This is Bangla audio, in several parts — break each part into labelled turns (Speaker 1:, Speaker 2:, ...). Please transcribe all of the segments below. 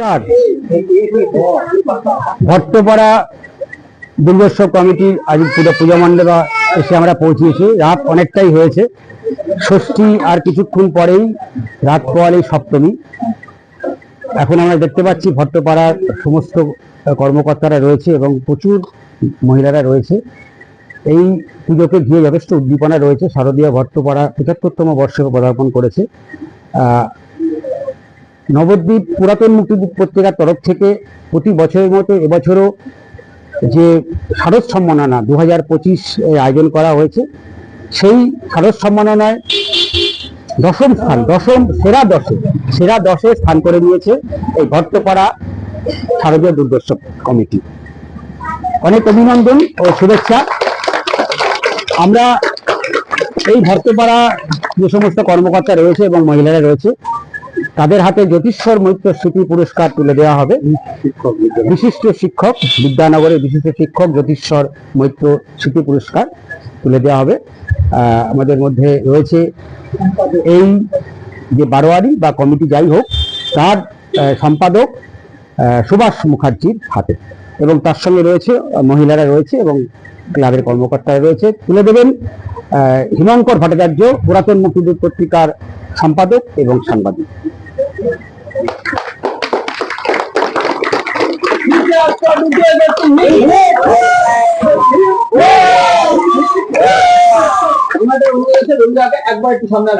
Speaker 1: নমস্কার ভট্টপাড়া দুর্গোৎসব কমিটির আজ পুরো পূজা মণ্ডপে এসে আমরা পৌঁছিয়েছি। রাত অনেকটাই হয়েছে। ষষ্ঠী আর কিছুক্ষণ পরেই রাত পোয়ালেই সপ্তমী। এখন আমরা দেখতে পাচ্ছি ভট্টপাড়ার সমস্ত কর্মকর্তারা রয়েছে এবং প্রচুর মহিলারা রয়েছে। এই পুজোকে ঘিরে যথেষ্ট উদ্দীপনা রয়েছে। শারদীয় ভট্টপাড়া পঁচাত্তরতম বর্ষে পদার্পণ করেছে। নবদ্বীপ পুরাতন মুক্তিযুদ্ধ পত্রিকার তরফ থেকে প্রতি বছরের মতো এবছরও যে শারদ সম্মাননা দু হাজার পঁচিশ আয়োজন করা হয়েছে, সেই শারদ সম্মাননায় দশম স্থান, দশম সেরা দশে সেরা দশে স্থান করে নিয়েছে এই ভট্টপাড়া শারদীয় দুর্গোৎসব কমিটি। অনেক অভিনন্দন ও শুভেচ্ছা। আমরা এই ভট্টপাড়া যে সমস্ত কর্মকর্তা রয়েছে এবং মহিলারা রয়েছে তাদের হাতে জ্যোতিষ্বর মৈত্র স্মৃতি পুরস্কার তুলে দেওয়া হবে। বিশিষ্ট শিক্ষক বিদ্যানগরের বিশিষ্ট শিক্ষক জ্যোতিষ্বর মৈত্র স্মৃতি পুরস্কার তুলে দেওয়া হবে। আমাদের মধ্যে রয়েছে এই যে বারোয়ারি বা কমিটি যাই হোক, তার সম্পাদক সুভাষ মুখার্জির হাতে। এবং তার সঙ্গে রয়েছে, মহিলারা রয়েছে এবং ক্লাবের কর্মকর্তারা রয়েছে। তুলে দেবেন হিমঙ্কর ভট্টাচার্য পুরাতন মুক্তিযুদ্ধ পত্রিকার সম্পাদক এবং সাংবাদিক।
Speaker 2: আমাদের একবার একটু সামনে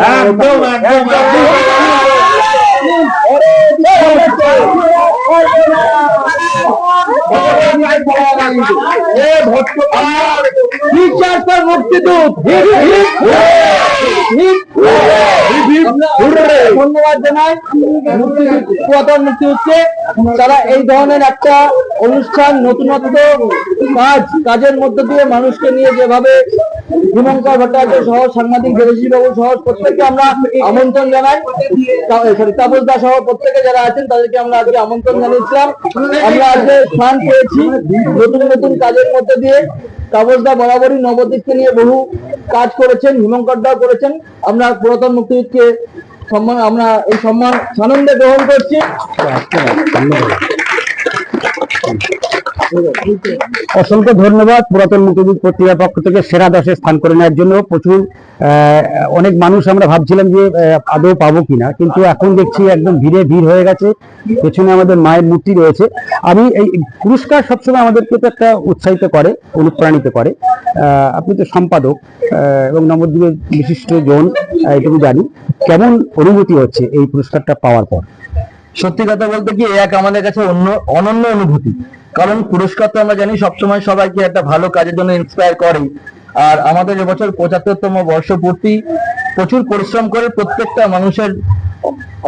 Speaker 2: ধন্যবাদ জানাই পুরাতন মুক্তিযুদ্ধকে তারা এই ধরনের একটা অনুষ্ঠান নতুনত্ব কাজ কাজের মধ্যে দিয়ে মানুষকে নিয়ে যেভাবে হিমঙ্কর ভট্টাচার্য সহ সাংবাদিক দেবশী বাবু সহ প্রত্যেককে আমরা আমন্ত্রণ জানাই। সরি তাপস দা সহ প্রত্যেকে যারা আছেন, তাদেরকে আমরা আজকে আমন্ত্রণ জানিয়েছিলাম। আমরা আজকে স্থান পেয়েছি নতুন নতুন কাজের মধ্যে দিয়ে। তাপস দা বরাবরই নবদ্বীপকে নিয়ে বহু কাজ করেছেন, হিমঙ্কর দাও করেছেন। আমরা পুরাতন মুক্তিযুদ্ধকে সম্মান, আমরা এই সম্মান, সানন্দে গ্রহণ করছি।
Speaker 1: অসংখ্য ধন্যবাদ পুরাতন মুক্তিযুদ্ধ পত্রিকার পক্ষ থেকে সেরা দশে স্থান করে নেওয়ার জন্য। প্রচুর অনেক মানুষ আমরা ভাবছিলাম যে আদৌ পাবো কিনা, কিন্তু এখন দেখছি একদম ভিড়ে ভিড় হয়ে গেছে। পেছনে আমাদের মায়ের মূর্তি রয়েছে। আমি এই পুরস্কার সবসময় আমাদেরকে তো একটা উৎসাহিত করে, অনুপ্রাণিত করে। আপনি তো সম্পাদক এবং নবদ্বীপের বিশিষ্ট জন এটুকু জানি। কেমন অনুভূতি হচ্ছে এই পুরস্কারটা পাওয়ার পর?
Speaker 3: সত্যি কথা বলতে কি এক আমাদের কাছে অন্য, অনন্য অনুভূতি। কারণ পুরস্কার তো আমরা জানি সবসময় সবাইকে একটা ভালো কাজের জন্য ইন্সপায়ার করে। আর আমাদের এবছর পঁচাত্তরতম বর্ষপূর্তি প্রচুর পরিশ্রম করে প্রত্যেকটা মানুষের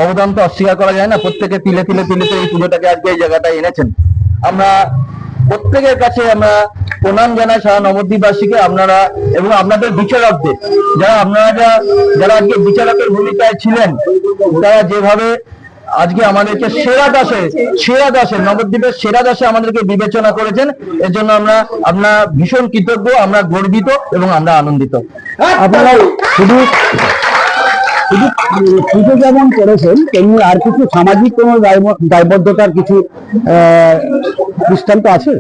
Speaker 3: অবদান তো অস্বীকার করা যায় না, প্রত্যেকে তিলে তিলে তিলে এই পুজোটাকে আজকে এই জায়গাটায় এনেছেন। আমরা প্রত্যেকের কাছে আমরা প্রণাম জানাই সারা নবদ্বীপবাসীকে, আপনারা এবং আপনাদের বিচারকদের। যারা আপনারা যারা আজকে বিচারকের ভূমিকায় ছিলেন, তারা যেভাবে আজকে আমাদেরকে সেরা দাসে সেরা দাসে, নবদ্বীপের সেরা দাসে আমাদেরকে বিবেচনা করেছেন। এর জন্য আমরা আমরা ভীষণ কৃতজ্ঞ, আমরা গর্বিত এবং আমরা আনন্দিত।
Speaker 1: আপনারা শুধু শুধু পুজো যেমন করেছেন, তেমনি আর কিছু সামাজিক কোনো দায়বদ্ধতার কিছু দৃষ্টান্ত আছে?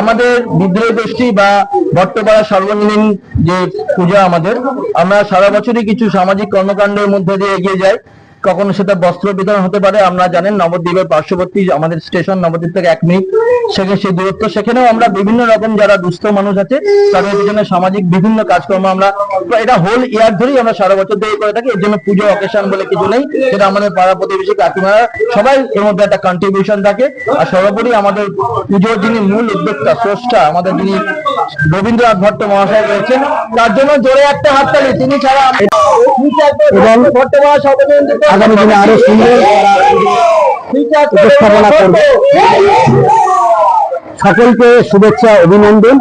Speaker 3: আমাদের বিদ্রোহী গোষ্ঠী বা ভট্টপাড়া সর্বজনীন যে পূজা আমাদের, আমরা সারা বছরই কিছু সামাজিক কর্মকাণ্ডের মধ্যে দিয়ে এগিয়ে যাই। কখনো সেটা বস্ত্র বিতরণ হতে পারে আমরা জানেন নবদ্বীপের পার্শ্ববর্তী আমাদের স্টেশন নবদ্বীপ থেকে এক মিনিট। সেখানে সেই দূরত্ব সেখানেও আমরা বিভিন্ন রকম যারা দুস্থ মানুষ আছে তাদের পিছনে সামাজিক বিভিন্ন কাজকর্ম আমরা এটা হোল ইয়ার ধরেই আমরা সারা বছর ধরে করে থাকি। এর জন্য পুজো অকেশন বলে কিছু নেই। সেটা আমাদের পাড়া প্রতিবেশী কাকিমারা সবাই এর মধ্যে একটা কন্ট্রিবিউশন থাকে। আর সর্বোপরি আমাদের পুজোর যিনি মূল উদ্যোক্তা স্রষ্টা আমাদের যিনি রবীন্দ্রনাথ ভট্ট মহাশয় রয়েছেন তার জন্য জোরে একটা হাততালি। তিনি ছাড়া
Speaker 1: এবং
Speaker 3: ভট্টপাড়া সর্বজনীন
Speaker 1: আগামী দিনে আরও সুন্দর উপস্থাপনা সকলকে শুভেচ্ছা অভিনন্দন।